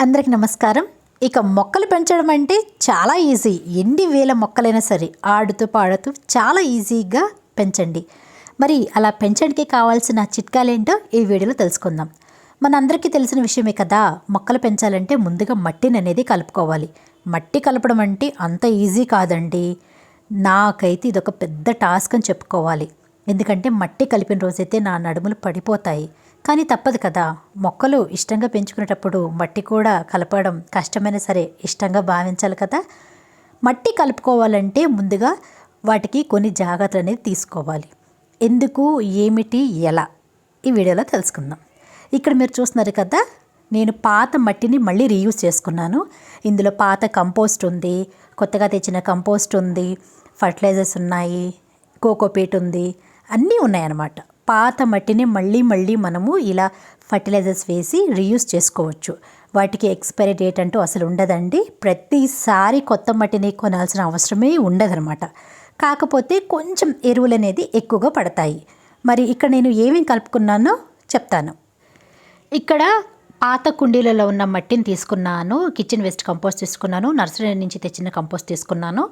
అందరికి నమస్కారం. ఇక మొక్కలు పెంచడం అంటే చాలా ఈజీ. ఎన్ని వేల మొక్కలైనా సరే ఆడుతూ పాడుతూ చాలా ఈజీగా పెంచండి. మరి అలా పెంచడానికి కావాల్సిన చిట్కాలేంటో ఈ వీడియోలో తెలుసుకుందాం. మనందరికీ తెలిసిన విషయమే కదా మొక్కలు పెంచాలంటే ముందుగా మట్టిని అనేది కలుపుకోవాలి. మట్టి కలపడం అంటే అంత ఈజీ కాదండి. నాకైతే ఇదొక పెద్ద టాస్క్ అని చెప్పుకోవాలి. ఎందుకంటే మట్టి కలిపిన రోజైతే నా నడుములు పడిపోతాయి. కానీ తప్పదు కదా. మొక్కలు ఇష్టంగా పెంచుకునేటప్పుడు మట్టి కూడా కలపడం కష్టమైనా సరే ఇష్టంగా భావించాలి కదా. మట్టి కలుపుకోవాలంటే ముందుగా వాటికి కొన్ని జాగ్రత్తలు అనేది తీసుకోవాలి. ఎందుకు ఏమిటి ఎలా? ఈ వీడియోలో తెలుసుకుందాం. ఇక్కడ మీరు చూస్తున్నారు కదా నేను పాత మట్టిని మళ్ళీ రీయూజ్ చేసుకున్నాను. ఇందులో పాత కంపోస్ట్ ఉంది కొత్తగా తెచ్చిన కంపోస్ట్ ఉంది ఫర్టిలైజర్స్ ఉన్నాయి కోకోపీట్ ఉంది అన్నీ ఉన్నాయన్నమాట. పాత మట్టిని మళ్ళీ మళ్ళీ మనము ఇలా ఫర్టిలైజర్స్ వేసి రీయూస్ చేసుకోవచ్చు. వాటికి ఎక్స్పైరీ డేట్ అంటూ అసలు ఉండదండి. ప్రతిసారి కొత్త మట్టిని కొనాల్సిన అవసరమే ఉండదనమాట కాకపోతే కొంచెం ఎరువులు అనేది ఎక్కువగా పడతాయి. మరి ఇక్కడ నేను ఏమేమి కలుపుకున్నానో చెప్తాను. ఇక్కడ పాత కుండీలలో ఉన్న మట్టిని తీసుకున్నాను. కిచెన్ వేస్ట్ కంపోస్ట్ తీసుకున్నాను. నర్సరీ నుంచి తెచ్చిన కంపోస్ట్ తీసుకున్నాను.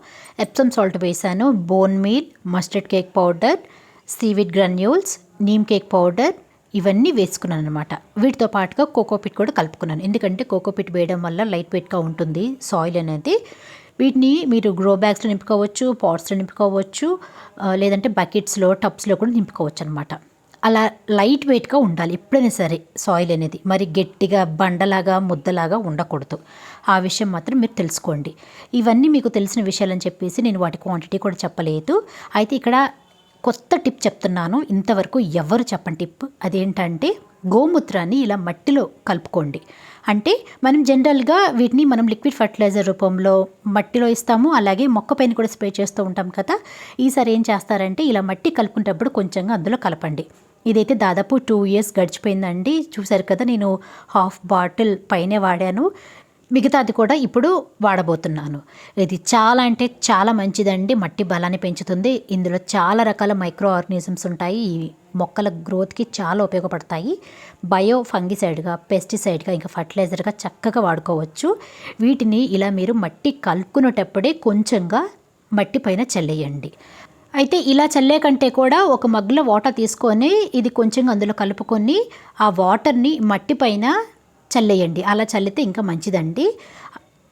ఎప్సమ్ సాల్ట్ వేసాను. Bone meal mustard cake powder seaweed granules neem cake powder ఇవన్నీ వేసుకున్నాను అనమాట వీటితో పాటుగా కోకోపిట్ కూడా కలుపుకున్నాను. ఎందుకంటే కోకోపిట్ వేయడం వల్ల లైట్ వెయిట్గా ఉంటుంది సాయిల్ అనేది. వీటిని మీరు గ్రో బ్యాగ్స్లో నింపుకోవచ్చు పాట్స్లో నింపుకోవచ్చు లేదంటే బకెట్స్లో టబ్స్లో కూడా నింపుకోవచ్చు అనమాట అలా లైట్ వెయిట్గా ఉండాలి ఎప్పుడైనా సరే సాయిల్ అనేది. మరి గట్టిగా బండలాగా ముద్దలాగా ఉండకూడదు. ఆ విషయం మాత్రం మీరు తెలుసుకోండి. ఇవన్నీ మీకు తెలిసిన విషయాలని చెప్పేసి నేను వాటి క్వాంటిటీ కూడా చెప్పలేదు. అయితే ఇక్కడ కొత్త టిప్ చెప్తున్నాను. ఇంతవరకు ఎవరు చెప్పని టిప్? అదేంటంటే గోమూత్రాన్ని ఇలా మట్టిలో కలుపుకోండి. అంటే మనం జనరల్గా వీటిని మనం లిక్విడ్ ఫర్టిలైజర్ రూపంలో మట్టిలో ఇస్తాము. అలాగే మొక్క పైన కూడా స్ప్రే చేస్తూ ఉంటాం కదా. ఈసారి ఏం చేస్తారంటే ఇలా మట్టి కలుపుకునేటప్పుడు కొంచెంగా అందులో కలపండి. ఇదైతే దాదాపు టూ ఇయర్స్ గడిచిపోయిందండి. చూసారు కదా నేను హాఫ్ బాటిల్ పైనే వాడాను. మిగతాది కూడా ఇప్పుడు వాడబోతున్నాను. ఇది చాలా అంటే చాలా మంచిదండి. మట్టి బలాన్ని పెంచుతుంది. ఇందులో చాలా రకాల మైక్రో ఆర్గనిజమ్స్ ఉంటాయి. ఈ మొక్కల గ్రోత్కి చాలా ఉపయోగపడతాయి. బయో ఫంగిసైడ్గా పెస్టిసైడ్గా ఇంకా ఫర్టిలైజర్గా చక్కగా వాడుకోవచ్చు. వీటిని ఇలా మీరు మట్టి కలుపుకునేటప్పుడే కొంచెంగా మట్టి పైన చల్లేయండి. అయితే ఇలా చల్లే కంటే కూడా ఒక మగ్గులో వాటర్ తీసుకొని ఇది కొంచెం అందులో కలుపుకొని ఆ వాటర్ని మట్టి పైన చల్లేయండి. అలా చల్లితే ఇంకా మంచిదండి.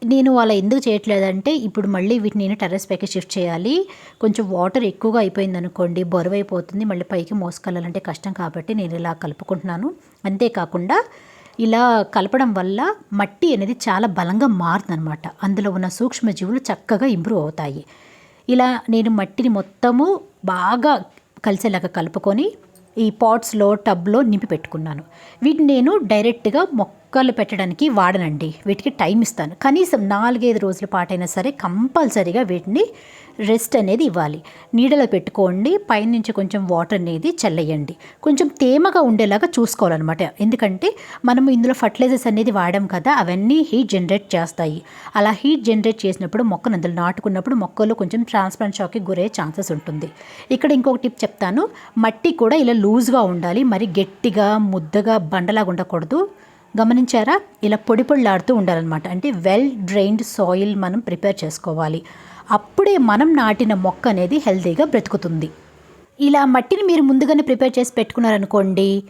నేను అలా ఎందుకు చేయట్లేదంటే ఇప్పుడు మళ్ళీ వీటిని నేను టెర్రస్ పైకి షిఫ్ట్ చేయాలి. కొంచెం వాటర్ ఎక్కువగా అయిపోయింది అనుకోండి బరువైపోతుంది మళ్ళీ పైకి మోసుకెళ్ళాలంటే కష్టం కాబట్టి నేను ఇలా కలుపుకుంటున్నాను. అంతేకాకుండా ఇలా కలపడం వల్ల మట్టి అనేది చాలా బలంగా మారుతుందన్నమాట. అందులో ఉన్న సూక్ష్మజీవులు చక్కగా ఇంప్రూవ్ అవుతాయి. ఇలా నేను మట్టిని మొత్తము బాగా కలిసేలాగా కలుపుకొని ఈ పాట్స్లో టబ్లో నింపి పెట్టుకున్నాను. వీటిని నేను డైరెక్ట్గా ముక్కలు పెట్టడానికి వాడనండి. వీటికి టైం ఇస్తాను. కనీసం నాలుగైదు రోజుల పాటైనా సరే కంపల్సరీగా వీటిని రెస్ట్ అనేది ఇవ్వాలి. నీడలో పెట్టుకోండి. పైనుంచి కొంచెం వాటర్ అనేది చల్లేయండి. కొంచెం తేమగా ఉండేలాగా చూసుకోవాలన్నమాట. ఎందుకంటే మనము ఇందులో ఫర్టిలైజర్స్ అనేది వాడాం కదా అవన్నీ హీట్ జనరేట్ చేస్తాయి. అలా హీట్ జనరేట్ చేసినప్పుడు మొక్కను అందులో నాటుకున్నప్పుడు మొక్కలు కొంచెం ట్రాన్స్ప్లాంట్ షాక్కి గురయ్యే ఛాన్సెస్ ఉంటుంది. ఇక్కడ ఇంకొక టిప్ చెప్తాను. మట్టి కూడా ఇలా లూజ్గా ఉండాలి. మరి గట్టిగా ముద్దగా బండలాగా ఉండకూడదు. గమనించారా? ఇలా పొడి పొడిలాడుతూ ఉండాలన్నమాట. అంటే వెల్ డ్రైన్డ్ సాయిల్ మనం ప్రిపేర్ చేసుకోవాలి. అప్పుడే మనం నాటిన మొక్క అనేది హెల్తీగా బ్రతుకుతుంది. ఇలా మట్టిని మీరు ముందుగానే ప్రిపేర్ చేసి పెట్టుకున్నారనుకోండి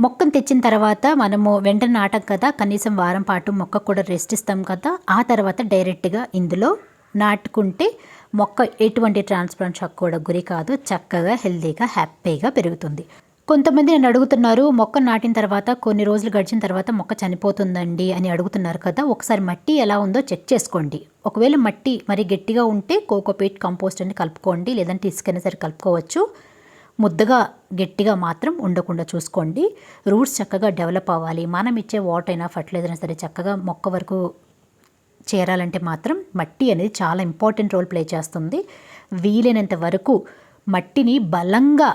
మొక్కను తెచ్చిన తర్వాత మనము వెంటనే నాటం కదా కనీసం వారం పాటు మొక్క కూడా రెస్ట్ ఇస్తాం కదా ఆ తర్వాత డైరెక్ట్గా ఇందులో నాటుకుంటే మొక్క ఎటువంటి ట్రాన్స్ప్లాంట్ షాక్ కూడా గురి కాదు చక్కగా హెల్తీగా హ్యాపీగా పెరుగుతుంది. కొంతమంది నన్ను అడుగుతున్నారు మొక్క నాటిన తర్వాత కొన్ని రోజులు గడిచిన తర్వాత మొక్క చనిపోతుందండి అని అడుగుతున్నారు కదా ఒకసారి మట్టి ఎలా ఉందో చెక్ చేసుకోండి. ఒకవేళ మట్టి మరి గట్టిగా ఉంటే కోకోపీట్ కంపోస్ట్ అని కలుపుకోండి లేదంటే ఇసుకైనా సరే కలుపుకోవచ్చు. ముద్దగా గట్టిగా మాత్రం ఉండకుండా చూసుకోండి. రూట్స్ చక్కగా డెవలప్ అవ్వాలి. మనం ఇచ్చే వాటర్ అయినా ఫర్టిలైజర్ అయినా సరే చక్కగా మొక్క వరకు చేరాలంటే మాత్రం మట్టి అనేది చాలా ఇంపార్టెంట్ రోల్ ప్లే చేస్తుంది. వీలైనంత వరకు మట్టిని బలంగా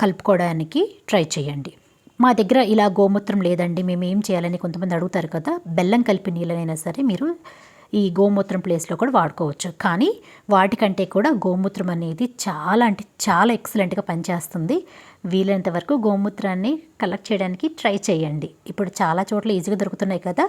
కలుపుకోవడానికి ట్రై చేయండి. మా దగ్గర ఇలా గోమూత్రం లేదండి మేము ఏం చేయాలని కొంతమంది అడుగుతారు కదా బెల్లం కలిపి నీళ్ళనైనా సరే మీరు ఈ గోమూత్రం ప్లేస్లో కూడా వాడుకోవచ్చు. కానీ వాటికంటే కూడా గోమూత్రం అనేది చాలా అంటే చాలా ఎక్సలెంట్గా పనిచేస్తుంది. వీలైనంత వరకు గోమూత్రాన్ని కలెక్ట్ చేయడానికి ట్రై చేయండి. ఇప్పుడు చాలా చోట్ల ఈజీగా దొరుకుతున్నాయి కదా.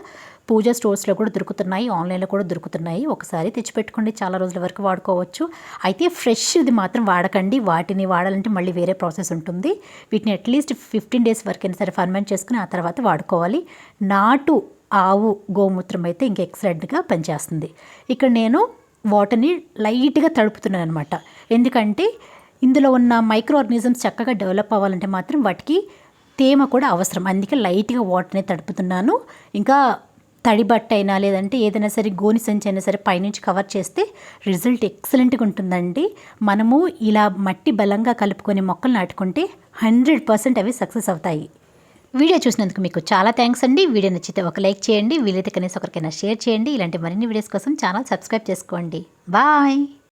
పూజ స్టోర్స్లో కూడా దొరుకుతున్నాయి ఆన్లైన్లో కూడా దొరుకుతున్నాయి. ఒకసారి తెచ్చిపెట్టుకోండి చాలా రోజుల వరకు వాడుకోవచ్చు. అయితే ఫ్రెష్ ఇది మాత్రం వాడకండి. వాటిని వాడాలంటే మళ్ళీ వేరే ప్రాసెస్ ఉంటుంది. వీటిని అట్లీస్ట్ ఫిఫ్టీన్ డేస్ వరకు అయినా సరే ఫర్మెంట్ చేసుకుని ఆ తర్వాత వాడుకోవాలి. నాటు ఆవు గోమూత్రం అయితే ఇంకా ఎక్సలెంట్గా పనిచేస్తుంది. ఇక్కడ నేను వాటర్ని లైట్గా తడుపుతున్నాను అనమాట ఎందుకంటే ఇందులో ఉన్న మైక్రో ఆర్గానిజమ్స్ చక్కగా డెవలప్ అవ్వాలంటే మాత్రం వాటికి తేమ కూడా అవసరం. అందుకే లైట్గా వాటర్ని తడుపుతున్నాను. ఇంకా తడి బట్ట అయినా లేదంటే ఏదైనా సరే గోని సంచి అయినా సరే పైనుంచి కవర్ చేస్తే రిజల్ట్ ఎక్సలెంట్గా ఉంటుందండి. మనము ఇలా మట్టి బలంగా కలుపుకొని మొక్కలు నాటుకుంటే హండ్రెడ్ పర్సెంట్ అవి సక్సెస్ అవుతాయి. వీడియో చూసినందుకు మీకు చాలా థ్యాంక్స్ అండి. వీడియో నచ్చితే ఒక లైక్ చేయండి. వీలైతే కనీసం ఒకరికైనా షేర్ చేయండి. ఇలాంటి మరిన్ని వీడియోస్ కోసం ఛానల్ సబ్స్క్రైబ్ చేసుకోండి. బాయ్